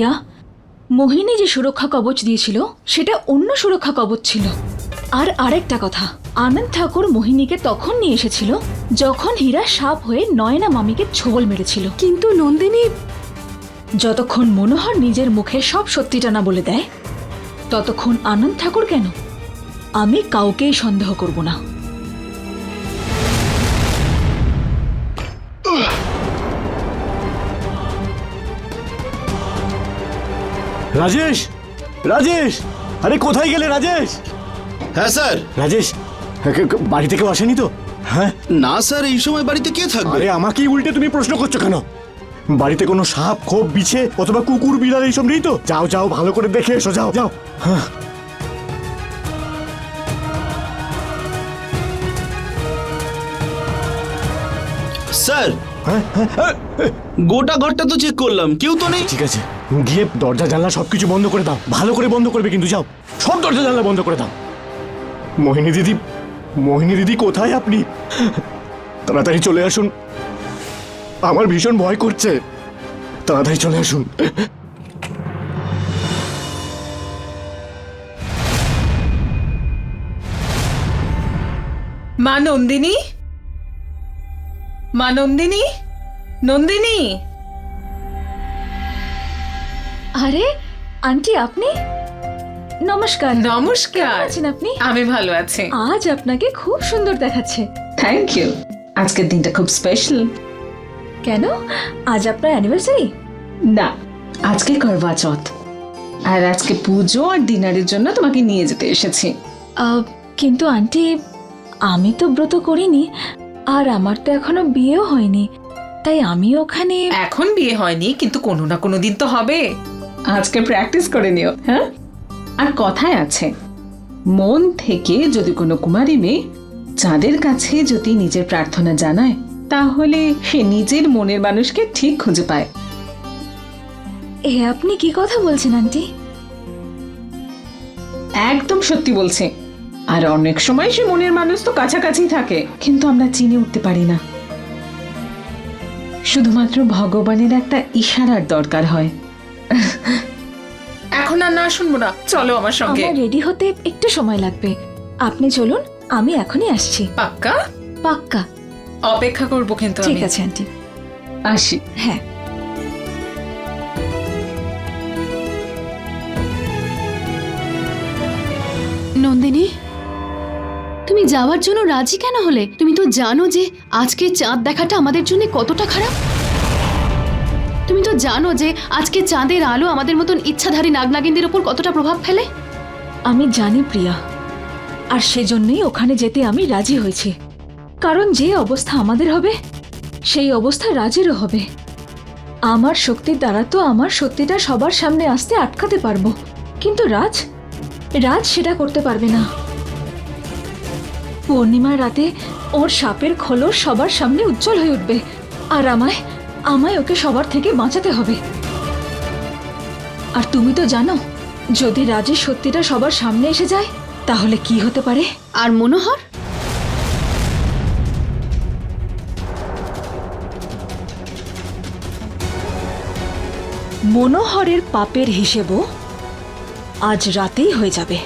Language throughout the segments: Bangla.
প্রিয়া মোহিনী যে সুরক্ষা কবচ দিয়েছিল সেটা অন্য সুরক্ষা কবচ ছিল। আর আরেকটা কথা আনন্দ ঠাকুর মোহিনীকে তখন নিয়ে এসেছিল যখন হীরা সাপ হয়ে নয়না মামিকে ছোবল মেরেছিল। কিন্তু নন্দিনী যতক্ষণ মনোহর নিজের মুখে সব সত্যিটা না বলে দেয় ততক্ষণ আনন্দ ঠাকুর কেন? আমি কাউকেই সন্দেহ করব না। রাজেশ! রাজেশ! আরে কোথায় গেলে রাজেশ? হ্যাঁ স্যার। রাজেশ কে- বাড়িতে কেউ আসেনি তো? হ্যাঁ? না স্যার এই সময় বাড়িতে কে থাকবে? আরে আমাকেই উল্টে তুমি প্রশ্ন করছ কেন? বাড়িতে কোনো সাপ খোপ বিছে অথবা কুকুর বিড়াল এইসব নেই তো? যাও যাও ভালো করে দেখে এসো যাও যাও। হ্যাঁ। স্যার হ্যাঁ হ্যাঁ, হ্যাঁ, গোটা ঘরটা তো চেক করলাম কেউ তো নেই? ঠিক আছে। গিয়ে দরজা জানলা সবকিছু বন্ধ করে দাও। ভালো করে বন্ধ করবে কিন্তু যাও। সব দরজা জানলা বন্ধ করে দাও। মোহিনী দিদি মোহিনী দিদি কোথায় আপনি? তাড়াতাড়ি চলে আসুন। আমার ভীষণ ভয় করছে। তাড়াতাড়ি চলে আসুন। মা নন্দিনী? মা নন্দিনী? নন্দিনী? আরে আন্টি আপনি? নমস্কার। নমস্কার। আছেন আপনি? আমি ভালো আছি। আজ আপনাকে খুব সুন্দর দেখাচ্ছে। থ্যাংক ইউ আজকের দিনটা খুব স্পেশাল কেন? আজ আপনার অ্যানিভার্সারি না আজকে করবা চৌথ আর আজকে পুজো আর ডিনারের জন্য তোমাকে নিয়ে যেতে এসেছি। কিন্তু আন্টি আমি তো ব্রত করিনি আর আমার তো এখনও বিয়েও হয়নি। তাই আমি ওখানে এখন বিয়ে হয়নি কিন্তু কোনো না কোনো দিন তো হবে। আজকে প্র্যাকটিস করে নিও হ্যাঁ? আর কথায় আছে মন থেকে যদি কোনো কুমারী মেয়ে চাঁদের কাছে যদি নিজের প্রার্থনা জানায় তাহলে সে নিজের মনের মানুষকে ঠিক খুঁজে পায়। এ আপনি কি কথা বলছেন আন্টি? একদম সত্যি বলছে। আর অনেক সময় সে মনের মানুষ তো কাছাকাছি থাকে। কিন্তু আমরা চিনে উঠতে পারি না। শুধুমাত্র ভগবানের একটা ইশারার দরকার হয়। এখন আর না শুনব না। চলো আমার সঙ্গে। আমার রেডি হতে একটু সময় লাগবে। আপনি চলুন আমি এখনই আসছি। পাক্কা? পাক্কা। অপেক্ষা করব কিন্তু ঠিক আমি আছে আন্টি। আসি। হ্যাঁ। নন্দিনী তুমি যাওয়ার জন্য রাজি কেন হলে? তুমি তো জানো যে আজকে চাঁদ দেখাটা আমাদের জন্য কতটা খারাপ। তো জানো যে আজকে চাঁদের আলো আমাদের মতন ইচ্ছাধারী নাগনাগিনদের উপর কতটা প্রভাব ফেলে? আমি জানি প্রিয়া, আর সেজন্যই ওখানে যেতে আমি রাজি হয়েছি। কারণ যে অবস্থা আমাদের হবে, সেই অবস্থা রাজেরও হবে। আমার শক্তির দ্বারা তো আমার সত্যিটা সবার সামনে আসতে আটকাতে পারব। কিন্তু রাজ রাজ সেটা করতে পারবে না। পূর্ণিমার রাতে ওর সাপের খোলস সবার সামনে উজ্জ্বল হয়ে উঠবে। আর আমায় আমায় ওকে সবার থেকে বাঁচাতে হবে। আর তুমি তো জানো যদি রাজের সত্যিটা সবার সামনে এসে যায় তাহলে কি হতে পারে? আর মনোহর? মনোহরের পাপের হিসেবও আজ রাতেই হয়ে যাবে।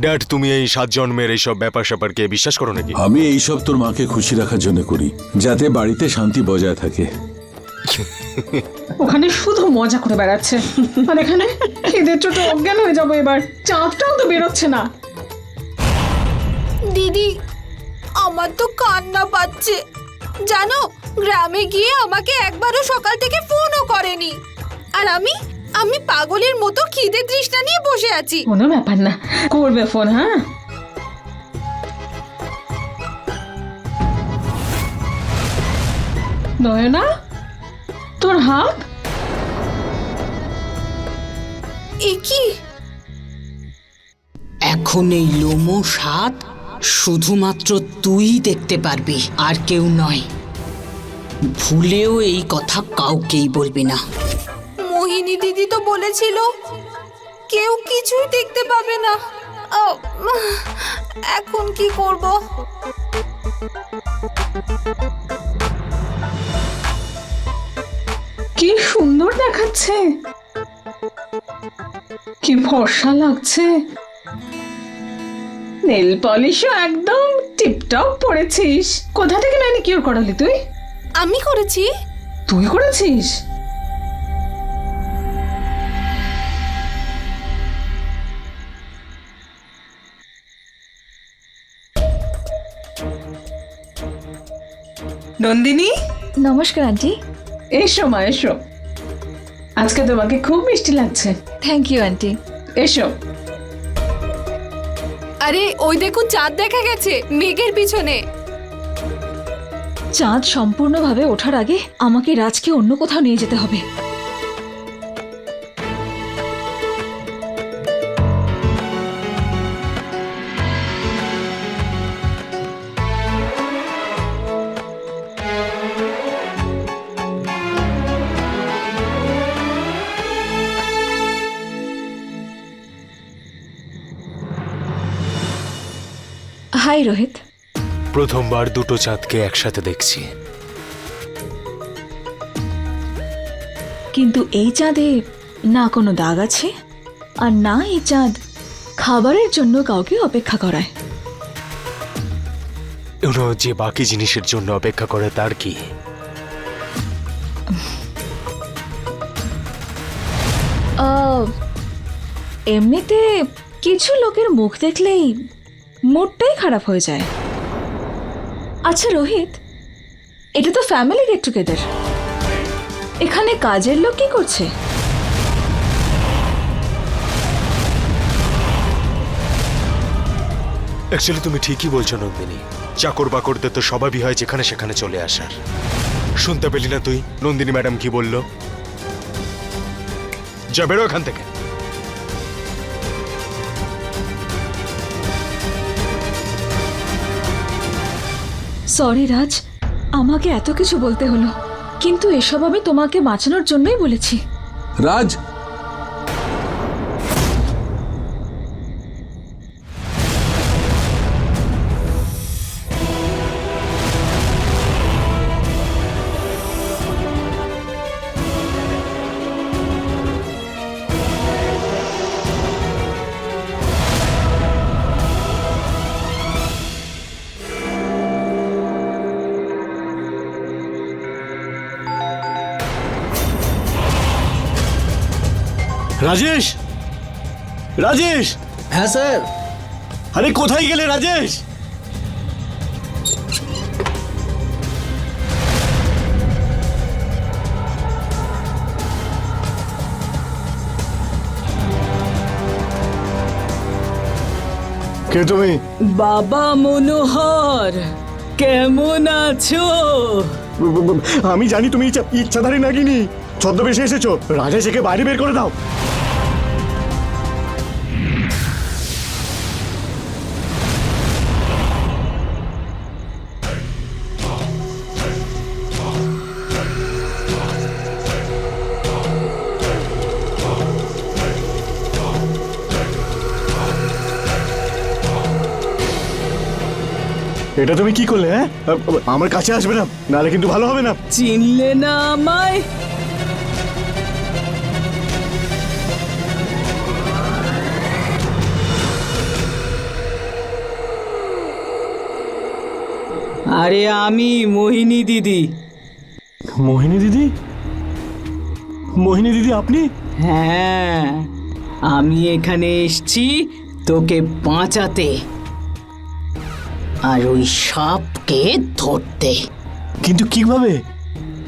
ড্যাড তুমি এই সাত জন্মের এইসব ব্যাপার স্যাপারকে বিশ্বাস করো নাকি? আমি এইসব তোর মাকে খুশি রাখার জন্য করি যাতে বাড়িতে শান্তি বজায় থাকে। ওখানে শুধু মজা করে বেড়াচ্ছে। আর এখানে এদের চোটে অজ্ঞান হয়ে যাব এবার। চাঁদটাও তো বেরোচ্ছে না। দিদি আমার তো কান্না পাচ্ছে। জানো গ্রামে গিয়ে আমাকে একবারও সকাল থেকে ফোনও করেনি। আর আমি আমি পাগলের মতো খিদে তৃষ্ণা নিয়ে বসে আছি। কোনো ব্যাপার না করবে ফোন হ্যাঁ? নয়না তোর হাত? এ কি? এখন এই লোমো স্বাদ শুধুমাত্র তুই দেখতে পারবি আর কেউ নয়। ভুলেও এই কথা কাউকেই বলবি না। মোহিনী দিদি তো বলেছিল কেউ কিছুই দেখতে পাবে না। এখন কি করব? কি সুন্দর দেখাচ্ছে। কি ভরসা লাগছে। নেল পলিশও একদম টিপটপ পরেছিস। কোথা থেকে ম্যানিকিউর করালি তুই? আমি করেছি। তুই করেছিস? নন্দিনী? নমস্কার আন্টি। এসো মা এসো। আজকে তোমাকে খুব মিষ্টি লাগছে। Thank you aunty. এসো। আরে ওই দেখুন চাঁদ দেখা গেছে মেঘের পিছনে। চাঁদ সম্পূর্ণভাবে ওঠার আগে আমাকে রাজকে অন্য কোথাও নিয়ে যেতে হবে। হাই রোহিত? প্রথমবার দুটো চাঁদকে একসাথে দেখছি। কিন্তু এই চাঁদে না কোনো দাগ আছে? আর না এই চাঁদ খাবারের জন্য কাউকে অপেক্ষা করায়। ওরা যে বাকি জিনিসের জন্য অপেক্ষা করে তার কি? এমনিতে কিছু লোকের মুখ দেখলেই মুডটাই খারাপ হয়ে যায়। আচ্ছা রোহিত, এটা তো ফ্যামিলি গেট টুগেদার এখানে কাজের লোক কি করছে? অ্যাকচুয়ালি তুমি ঠিকই বলছো, নন্দিনী। চাকর বাকরদের তো স্বভাবই হয় যেখানে সেখানে চলে আসার। শুনতে পেলি না তুই? নন্দিনী ম্যাডাম কি বলল? যা বেরো এখান থেকে। সরি রাজ। আমাকে এত কিছু বলতে হলো। কিন্তু এসব আমি তোমাকে বাঁচানোর জন্যই বলেছি। রাজ রাজেশ? রাজেশ? হ্যাঁ স্যার। আরে কোথায় গেলে রাজেশ? কে তুমি? বাবা মনোহর কেমন আছো? আমি জানি তুমি ইচ্ছা- ইচ্ছাধারী নাগিনি। ছদ্মবেশে এসেছ। রাজেশ একে বাইরে বের করে দাও। এটা তুমি কি করলে হ্যাঁ? আমার কাছে আসবে না নাহলে কিন্তু ভালো হবে না। চিনলে না আমায়। আরে আমি মোহিনী দিদি। মোহিনী দিদি? মোহিনী দিদি আপনি? হ্যাঁ আমি এখানে এসছি তোকে বাঁচাতে। আর ওই সাপকে ধরতে। কিন্তু কীভাবে?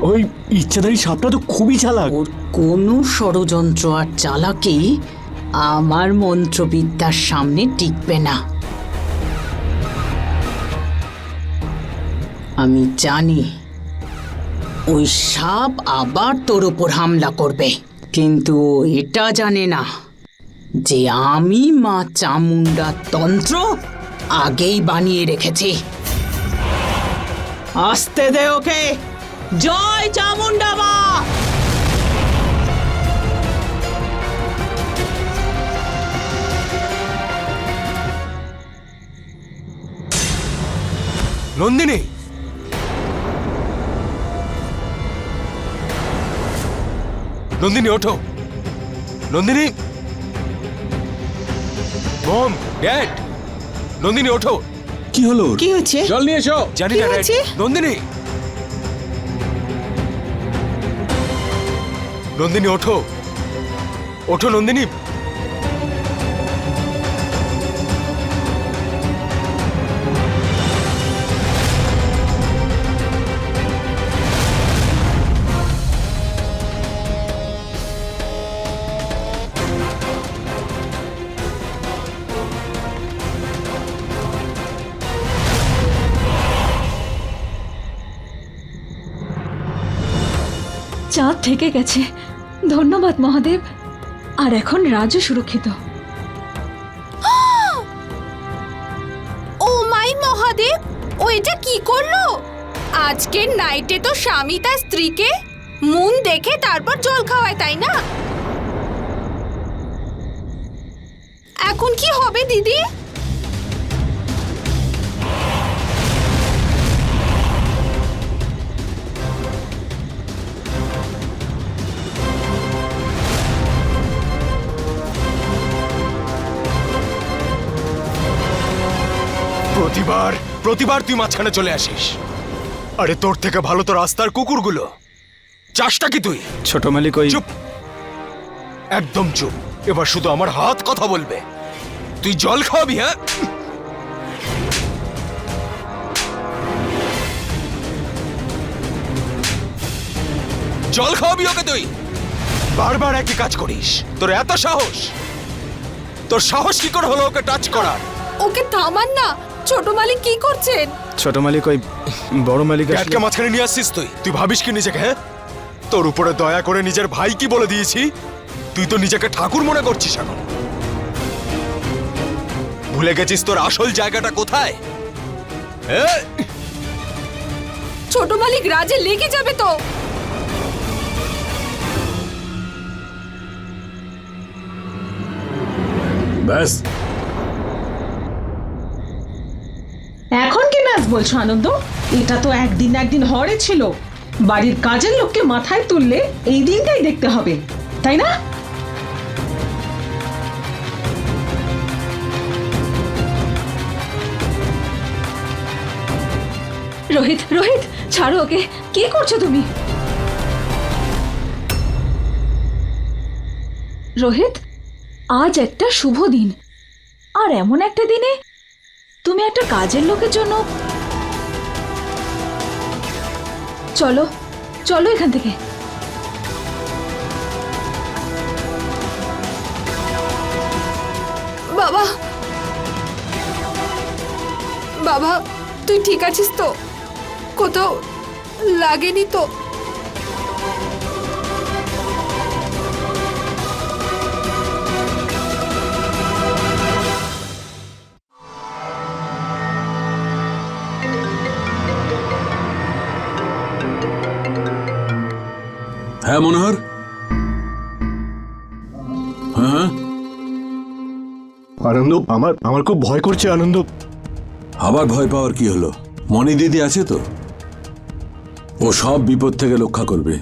ওই ইচ্ছাধারী সাপটা তো খুবই চালাক। ওর কোনো ষড়যন্ত্র আর চালাকি আমার মন্ত্রবিদ্যার সামনে টিকবে না। আমি জানি ওই সাপ আবার তোর ওপর হামলা করবে কিন্তু এটা জানে না যে আমি মা চামুন্ডার তন্ত্র আগেই বানিয়ে রেখেছি। আসতে দে ওকে। জয় চামুন্ডা মা নন্দিনী। নন্দিনী, ওঠো। নন্দিনী। Mom dad. নন্দিনী ওঠো। কি হলো কি হচ্ছে? জল নিয়ে এসো। জানি না নন্দিনী। নন্দিনী ওঠো। ওঠো নন্দিনী। থেকে গেছে। ধন্যবাদ, মহাদেব। আর এখন রাজু সুরক্ষিত। ও মাই মহাদেব, ও এটা কি করল? আজকের নাইটে তো স্বামী তার স্ত্রীকে মুন দেখে তারপর জল খাওয়ায়, তাই না? এখন কি হবে, দিদি? প্রতিবার তুই মাঝখানে চলে আসিস। আরে তোর থেকে ভালো তো রাস্তার কুকুরগুলো। চাষটা কি তুই? ছোট মালিক ওই চুপ। একদম চুপ। এবার শুধু আমার হাত কথা বলবে। তুই জল খাওয়াবি হ্যাঁ? জল খাওয়াবি ওকে তুই। বারবার একই কাজ করিস। তোর এত সাহস। তোর সাহস কি করে হলো ওকে টাচ করার? ওকে থামান না। ছোট মালিক কি করছেন? ছোট মালিক ওই বড় মালিক ক্যাটকে মাঝখানে নিয়ে আসছিস তুই? তুই ভাবিস কি নিজেকে হ্যাঁ? তোর উপরে দয়া করে নিজের ভাই কি বলে দিয়েছি। তুই তো নিজেকে ঠাকুর মনে করছিস এখন। ভুলে গেছিস তোর আসল জায়গাটা কোথায়? এ? ছোট মালিক রাজে লেগে যাবে তো। ব্যাস এখন কি ম্যাচ বলছো আনন্দ? এটা তো একদিন একদিন হরে ছিল। বাড়ির কাজের লোককে মাথায় তুললে এই দিনটাই দেখতে হবে, তাই না? রোহিত রোহিত, ছাড়ো ওকে। কি করছ তুমি? রোহিত, আজ একটা শুভ দিন। আর এমন একটা দিনে তুমি একটা কাজের লোকের জন্য চলো চলো এখান থেকে। বাবা! বাবা তুই ঠিক আছিস তো? কোথাও লাগেনি তো? মনোহর? হ্যাঁ? আনন্দ আমার আমার খুব ভয় করছে আনন্দ। আবার ভয় পাওয়ার কি হলো? মনি দিদি আছে তো? ও সব বিপদ থেকে রক্ষা করবে।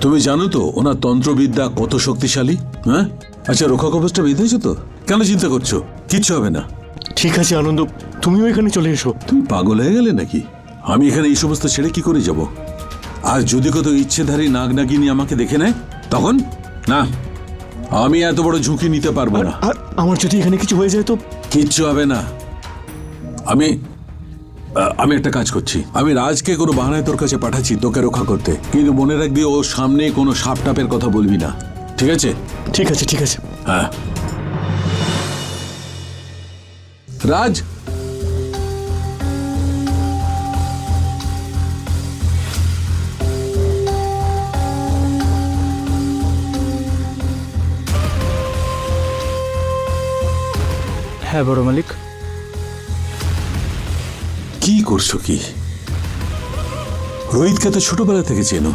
তুমি জানো তো ওনার তন্ত্রবিদ্যা কত শক্তিশালী হ্যাঁ? আচ্ছা রক্ষা কবচটা বেঁধেছো তো? কেন চিন্তা করছ? কিচ্ছু হবে না। ঠিক আছে আনন্দ তুমিও এখানে চলে এসো। তুমি পাগল হয়ে গেলে নাকি? আমি এখানে এই সমস্ত ছেড়ে কি করে যাব? আর যদি কত ইচ্ছেধারী নাগ নাগিনী আমাকে দেখে নেয় তখন না আমি এত বড় ঝুঁকি নিতে পারব না। আর আমার যদি এখানে কিছু হয়ে যায় তো? কিচ্ছু হবে না। আমি আমি একটা কাজ করছি। আমি রাজকে কোনো বাহানায় তোর কাছে পাঠাচ্ছি তোকে রক্ষা করতে। কিন্তু মনে রাখবি ও সামনে কোনো সাপ টাপের কথা বলবি না। ঠিক আছে? ঠিক আছে ঠিক আছে। হ্যাঁ। রাজ! হ্যাঁ বড় মালিক। কি করছ কি? রোহিতকে তো ছোটবেলা থেকে চেনো।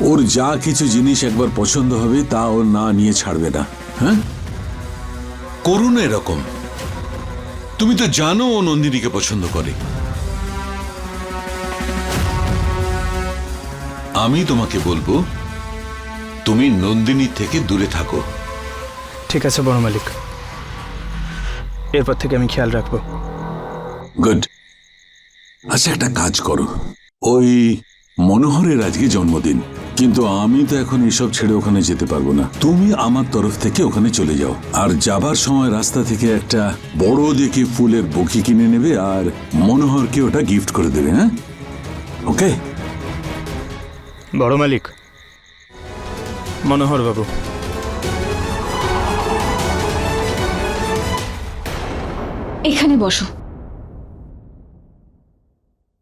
ওর যা কিছু জিনিস একবার পছন্দ হবে তা ওর না নিয়ে ছাড়বে না। হ্যাঁ? করুন এরকম। তুমি তো জানো ও নন্দিনীকে পছন্দ করে। আমি তোমাকে বলব তুমি নন্দিনী থেকে দূরে থাকো। ঠিক আছে বড় মালিক। এরপর থেকে আমি খেয়াল রাখব। গুড আচ্ছা একটা কাজ করো। ওই মনোহরের আজকে জন্মদিন কিন্তু আমি তো এখন এসব ছেড়ে ওখানে যেতে পারব না। তুমি আমার তরফ থেকে ওখানে চলে যাও। আর যাবার সময় রাস্তা থেকে একটা বড় দেখে ফুলের বকি কিনে নেবে আর মনোহরকে ওটা গিফট করে দেবে হ্যাঁ? ওকে বড় মালিক মনোহর বাবু এখানে বসো।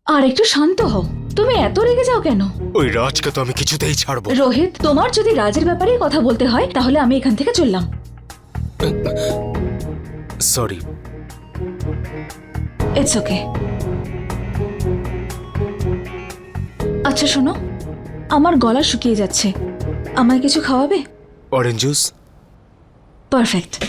আর একটু শান্ত হও। তুমি এত রেগে যাও কেন? ওই রাজকে তো আমি কিছুতেই ছাড়বো রোহিত তোমার যদি রাজের ব্যাপারে কথা বলতে হয় তাহলে আমি এখান থেকে চললাম। সরি ইটস ওকে আচ্ছা শোনো। আমার গলা শুকিয়ে যাচ্ছে। আমায় কিছু খাওয়াবে? অরেঞ্জ জুস পারফেক্ট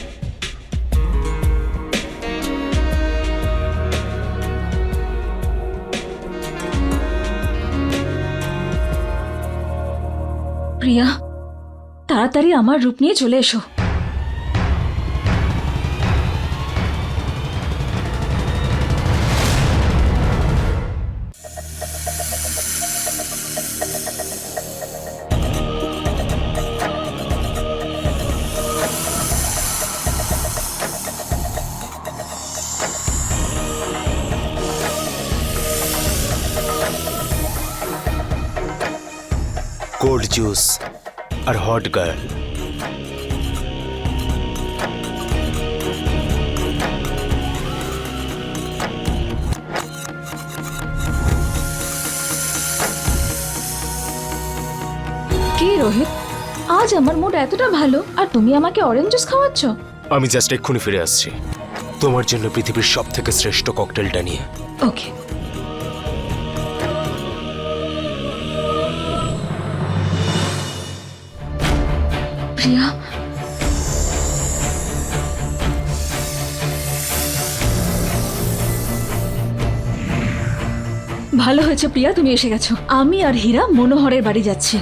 প্রিয়া তাড়াতাড়ি আমার রূপ নিয়ে চলে এসো জুস আর হট গার্ল কি রোহিত? আজ আমার মুড এতটা ভালো আর তুমি আমাকে অরেঞ্জ জুস খাওয়াচ্ছ? আমি জাস্ট এক্ষুনি ফিরে আসছি। তোমার জন্য পৃথিবীর সব থেকে শ্রেষ্ঠ ককটেলটা নিয়ে। ওকে হয়েছে প্রিয়া, তুমি এসে গেছো। আমি আর হীরা মনোহরের বাড়ি যাচ্ছি।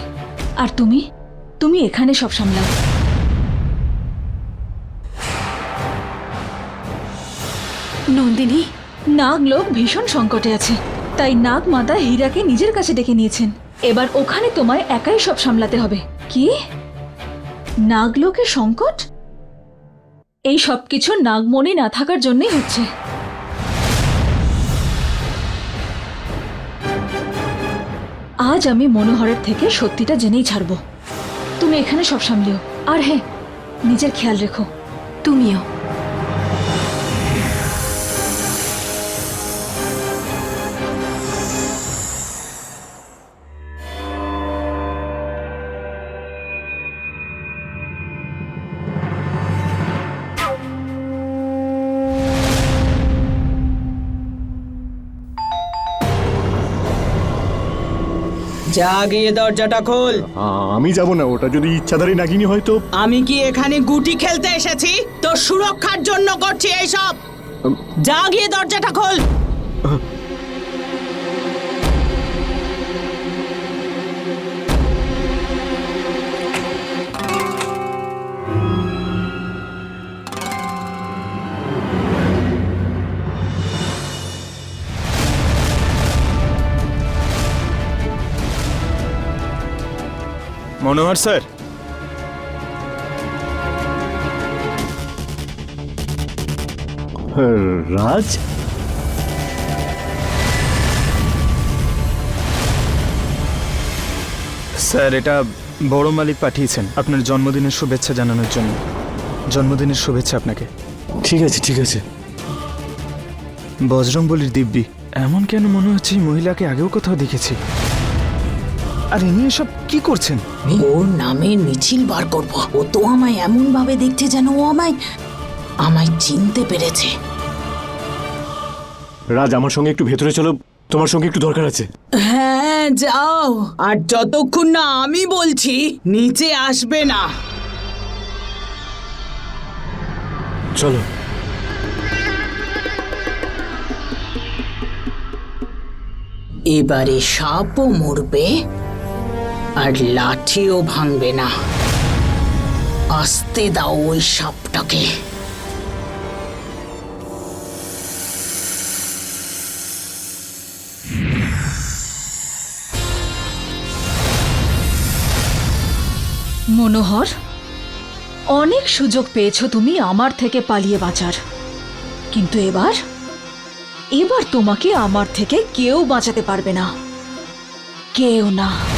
আর তুমি? তুমি এখানে সব সামলাও। নন্দিনী, নাগ লোক ভীষণ সংকটে আছে। তাই নাগ মাতা হীরাকে নিজের কাছে ডেকে নিয়েছেন। এবার ওখানে তোমায় একাই সব সামলাতে হবে। কি? নাগলোকের সংকট? এই সব কিছু নাগমণি না থাকার জন্যই হচ্ছে। আজ আমি মনোহরের থেকে সত্যিটা জেনেই ছাড়বো। তুমি এখানে সব সামলিও। আর হ্যাঁ নিজের খেয়াল রেখো। তুমিও। যা গিয়ে দরজাটা খোল। আমি যাব না ওটা যদি ইচ্ছাধারী নাগিনী হয়তো। আমি কি এখানে গুটি খেলতে এসেছি? তোর সুরক্ষার জন্য করছি এইসব। যা গিয়ে দরজাটা খোল। মনোহর স্যার। রাজ? স্যার এটা বড় মালিক পাঠিয়েছেন। আপনার জন্মদিনের শুভেচ্ছা জানানোর জন্য। জন্মদিনের শুভেচ্ছা আপনাকে। ঠিক আছে ঠিক আছে। বজরং বলির দিব্যি। এমন কেন মনে হচ্ছে মহিলাকে আগেও কোথাও দেখেছি? আর ইনি এসব কি করছেন? ওর নামে মিছিল বার করব। ও তো আমায় এমন ভাবে দেখছে যেন ও আমায় আমায় চিনতে পেরেছে। রাজ আমার সঙ্গে একটু ভেতরে চলো। তোমার সঙ্গে একটু দরকার আছে। হ্যাঁ যাও। আর যতক্ষণ না আমি বলছি নিচে আসবে না। চলো। এবারে সাপও মরবে। আর লাঠিও ভাঙবে না। আসতে দাও ওই সাপটাকে। মনোহর, অনেক সুযোগ পেয়েছ তুমি আমার থেকে পালিয়ে বাঁচার। কিন্তু এবার এবার তোমাকে আমার থেকে কেউ বাঁচাতে পারবে না। কেউ না।